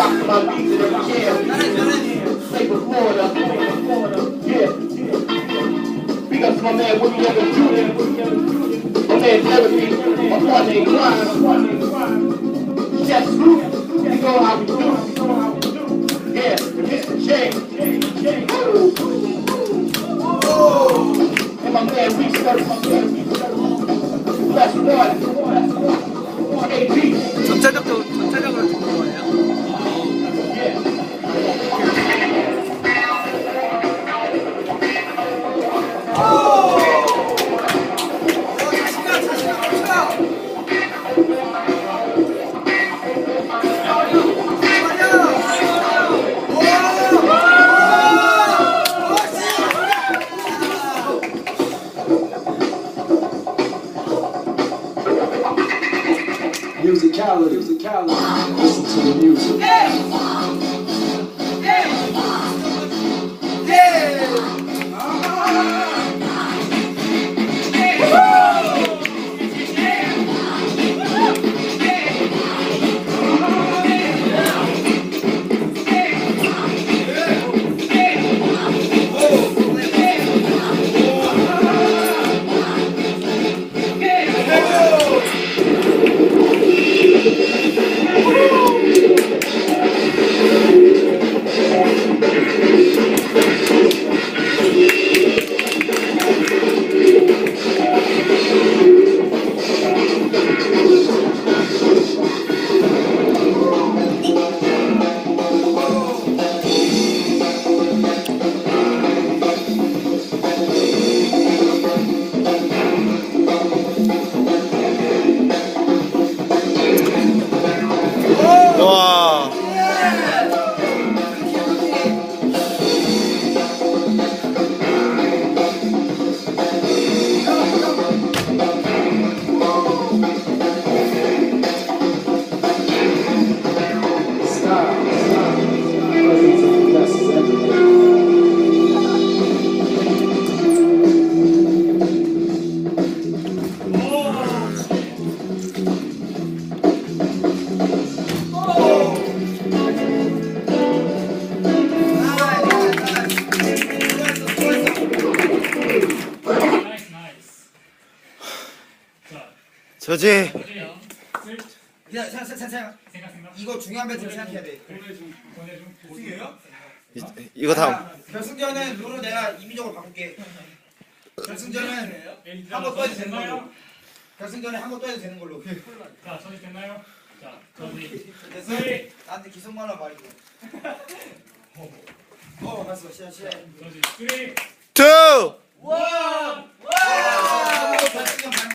Rock my beats in the chair. Play for Florida. Yeah. We got my man Woody Evans Jr. My man Therapy. My partner in crime. Chef Scoop. You know how we do. Yeah, Mr. J. And my man Reese That's one. AP. 전체적으로 전체적으로 듣는 거예요? Musicality, musicality. Listen to the music. 와. 저지. 야, 생각, 생각, 생각. 이거 중요한 배트 생각해야 돼. 보내 중 보내 중 승이에요? 이- 이거 다음. 결승전은 룰을 내가 임의적으로 바꿀게. 결승전은 한번 떠도 되는 걸로. 결승전에 한번 떠도 되는 걸로. 자 저지 됐나요? 자 저지 됐어? 쓰리 나한테 기성말로 말이고. 어, 봤어. 시작, 시작. 저지 쓰리 투! 와! 와! 결승전 반-